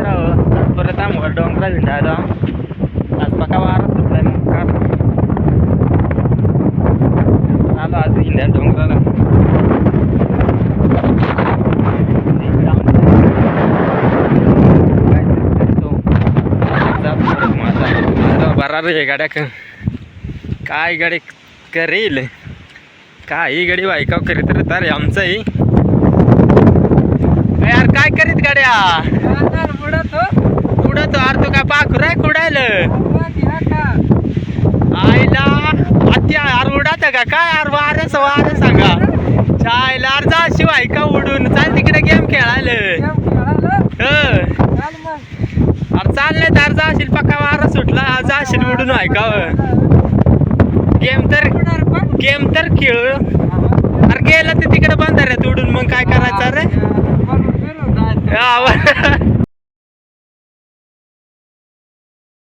पुढं आज परत आमवर डोंगरा भिंडायला. आज पका वारा सुटलाय मग. कार आलो आज हिंड्या डोंगराला. इकडं आमचं- बरा रे गाड्या. क- काय गाडी करेल? काही गाडी वायकाव करीत रे तारे आमचंही. यार काय करीत गाड्या? पाखरू कुडायलं आईला आत्या यार उडात का? काय यार वारस वार सांगा. यार जा शिवाय का उडून? चाल तिकडे गेम खेळायला. हं. अरे चालले तर जाशील पक्का वारा सुटला. जाशील उडून ऐका गेम तर गेम तर खेळ. अरे गेलं तर तिकडे बंधाऱ्यात उडून मग काय करायचं रे?